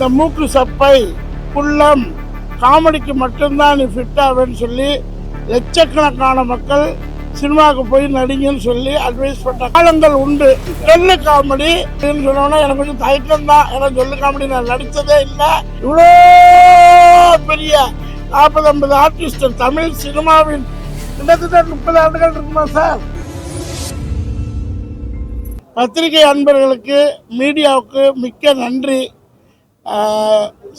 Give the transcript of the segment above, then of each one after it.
இந்த மூக்கு சப்பை குள்ளம் காமெடிக்கு மட்டும்தான் நீ ஃபிட் ஆவேன்னு சொல்லி லட்சக்கணக்கான மக்கள் சினிமாவுக்கு போய் நடிங்கன்னு சொல்லி அட்வைஸ் பண்ண காலங்கள் உண்டு. சொல்லு காமெடி அப்படின்னு சொன்னோன்னா எனக்கு கொஞ்சம் தயக்கம் தான். ஏன்னா சொல்லு காமெடி நான் நடித்ததே இல்லை. இவ்வளோ பெரிய நாற்பது ஐம்பது ஆர்டிஸ்ட் தமிழ் சினிமாவின் கிட்டத்தட்ட முப்பது ஆண்டுகள் இருக்குமா சார்? பத்திரிகை அன்பர்களுக்கு மீடியாவுக்கு மிக்க நன்றி.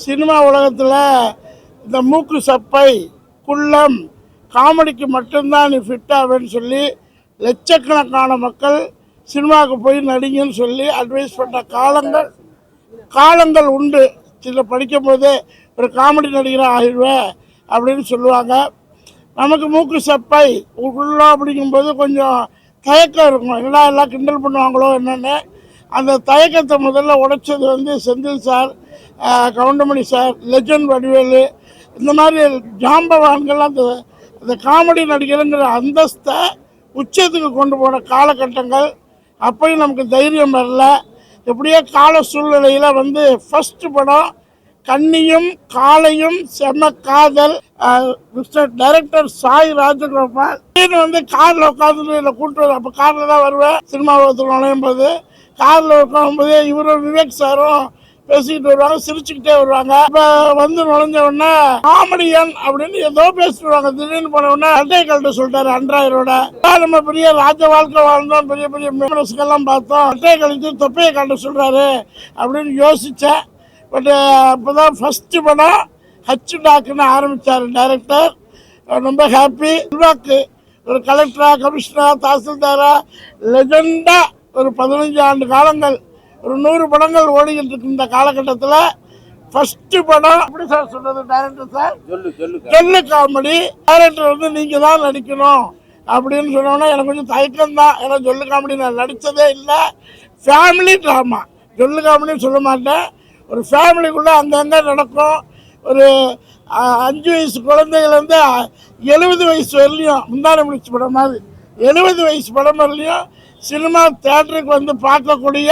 சினிமா உலகத்தில் இந்த மூக்கு சப்பை குள்ளம் காமெடிக்கு மட்டும்தான் நீ ஃபிட்டாவேன்னு சொல்லி லட்சக்கணக்கான மக்கள் சினிமாவுக்கு போய் நடிங்கன்னு சொல்லி அட்வைஸ் பண்ண காலங்கள் காலங்கள் உண்டு. சில படிக்கும் போதே ஒரு காமெடி நடிகராக ஆகிடுவேன் அப்படின்னு சொல்லுவாங்க. நமக்கு மூக்கு சப்பை உள்ள அப்படிங்கும்போது கொஞ்சம் தயக்கம் இருக்கும். என்னடா எல்லாம் கிண்டல் பண்ணுவாங்களோ என்னென்னு. அந்த தயக்கத்தை முதல்ல உடைச்சது வந்து Senthil sir Goundamani sir legend Vadivelu இந்த மாதிரி ஜாம்பவான்கள் அந்த அந்த காமெடி நடிகருங்கிற அந்தஸ்தை உச்சத்துக்கு கொண்டு போன காலகட்டங்கள். அப்பயும் நமக்கு தைரியம் வரல. எப்படியோ கால சூழ்நிலையில் வந்து ஃபஸ்ட்டு படம் கன்னியும் காளையும் செம காதல் மிஸ்டர் டைரக்டர் சாய் ராஜகோபால். திடீர்னு வந்து காரில் உட்காந்து என்னை கூப்பிட்டு வரு- அப்போ காரில் தான் வருவேன். சினிமா உலகத்தில் நுழையும் போது காரில் உட்காரும்போது இவரும் விவேக் சாரும் பேசிக்கிட்டு வருவாங்க சிரிச்சுக்கிட்டே வருவாங்க. இப்போ வந்து நுழைஞ்ச உடனே காமெடியன் அப்படின்னு ஏதோ பேசிட்டு வருவாங்க. திடீர்னு போன உடனே அட்டையை கழட்ட சொல்லிட்டாரு அன்றாயரோட. நம்ம பெரிய ராஜ வாழ்க்கை வாழ்ந்தோம். பெரிய பெரிய மெமரஸ்கெல்லாம் பார்த்தோம். அட்டையை கழிச்சு தொப்பையை கழட்ட சொல்றாரு அப்படின்னு யோசிச்சேன். பட் அப்போதான் ஃபஸ்ட்டு படம் ஹச் டாக்குன்னு ஆரம்பித்தார் டைரக்டர் ரொம்ப ஹாப்பி செல்வாக்கு ஒரு கலெக்டரா கமிஷனரா தாசில்தாரா லெஜண்டா ஒரு பதினஞ்சு ஆண்டு காலங்கள் ஒரு நூறு படங்கள் ஓடிக்கிட்டு இருக்கு இந்த காலகட்டத்தில் ஃபஸ்ட்டு படம். எப்படி சார் சொன்னது டைரக்டர் சார் சொல்லு காமெடி. டைரக்டர் வந்து நீங்கள் தான் நடிக்கணும் அப்படின்னு சொன்னோன்னா எனக்கு கொஞ்சம் தயக்கம் தான். ஏன்னா சொல்லு காமெடி நான் நடித்ததே இல்லை. ஃபேமிலி ட்ராமா சொல்லு காமெடின்னு சொல்ல மாட்டேன். ஒரு ஃபேமிலிக்குள்ளே அங்கங்கே நடக்கும். ஒரு அஞ்சு வயசு குழந்தைகள்லேருந்து எழுபது வயசு வரலையும் முந்தான முடிச்சு படம் மாதிரி எழுபது வயசு படம் வரலையும் சினிமா தேட்டருக்கு வந்து பார்க்கக்கூடிய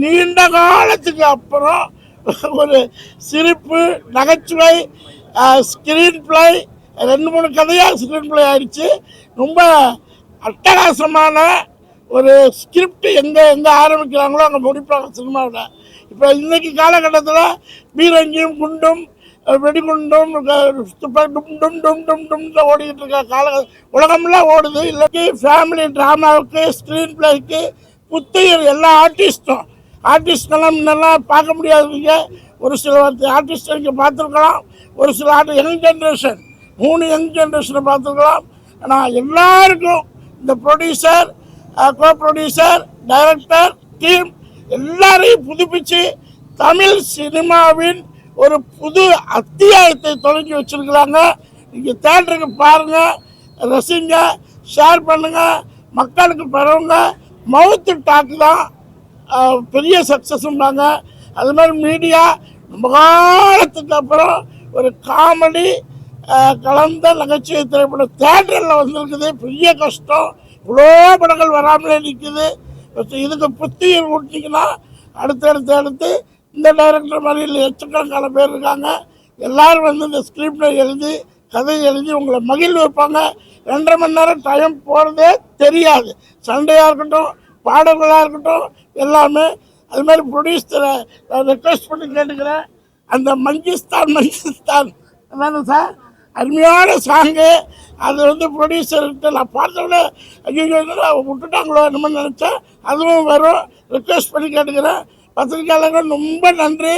நீண்ட காலத்துக்கு அப்புறம் ஒரு சிரிப்பு நகைச்சுவை ஸ்க்ரீன் பிளே ரெண்டு மூணு கதையாக ஸ்க்ரீன் பிளே ஆயிடுச்சு. ரொம்ப அட்டகாசமான ஒரு ஸ்கிரிப்ட் எங்கே எங்கே ஆரம்பிக்கிறாங்களோ அங்கே முடிப்பாங்க சினிமாவில் இப்போ இன்னைக்கு காலகட்டத்தில் பீரங்கியும் குண்டும் வெடிகுண்டும் அஹ், டும் டும் டும் டும் டும் ஓடிக்கிட்டு இருக்க கால உலகம்லாம் ஓடுது. இல்லாட்டி ஃபேமிலி ட்ராமாவுக்கு ஸ்க்ரீன் பிளேக்கு புத்தையர் எல்லா ஆர்டிஸ்ட்டும் ஆர்டிஸ்டெல்லாம் முன்னெல்லாம் பார்க்க முடியாதவங்க. ஒரு சில ஆர்டிஸ்ட் இங்கே பார்த்துருக்கலாம். ஒரு சில ஆர்டி யங் ஜென்ரேஷன் மூணு யங் ஜென்ரேஷனை பார்த்துருக்கலாம். ஆனால் எல்லாருக்கும் இந்த producer co producer director team எல்லாரையும் புதுப்பிச்சு தமிழ் சினிமாவின் ஒரு புது அத்தியாயத்தை தொடங்கி வச்சிருக்கிறாங்க. நீங்கள் தேட்டருக்கு பாருங்கள் ரசிங்க ஷேர் பண்ணுங்கள் மக்களுக்கு பரவுங்க. மவுத்து டாக் தான் பெரிய சக்ஸஸ்ன்றாங்க அது மாதிரி மீடியா ரொம்ப காலத்துக்கு அப்புறம் ஒரு காமெடி கலந்த நகைச்சுவை திரைப்படம் தேட்டரில் வந்திருக்குது. பெரிய கஷ்டம். இவ்வளோ படங்கள் வராமலே நிற்குது இதுக்கு புத்தியை ஊட்டிங்கன்னா அடுத்தடுத்து அடுத்து இந்த டைரக்டர் மாதிரி இல்லை எச்சக்கணக்கான பேர் இருக்காங்க. எல்லாரும் வந்து இந்த ஸ்கிரிப்டை எழுதி கதை எழுதி உங்களை மகிழ் வைப்பாங்க. ரெண்டரை மணி நேரம் டைம் போகிறதே தெரியாது. சண்டையாக இருக்கட்டும் பாடல்களாக இருக்கட்டும் எல்லாமே. அது மாதிரி ப்ரொடியூசரை நான் ரெக்வஸ்ட் பண்ணி கேட்டுக்கிறேன். அந்த மங்கிஸ்தான் மங்கிஸ்தான். வேணும் சார்? அருமையான சாங்கு. அது வந்து ப்ரொடியூசர்கிட்ட நான் பார்த்தோன்னே ஐயோ விட்டுட்டாங்களோ என்னமோ நினச்சேன். அதுவும் வரும். ரிக்வெஸ்ட் பண்ணி கேட்டுக்கிறேன். பத்திரிக்கையாளர்கள் ரொம்ப நன்றி.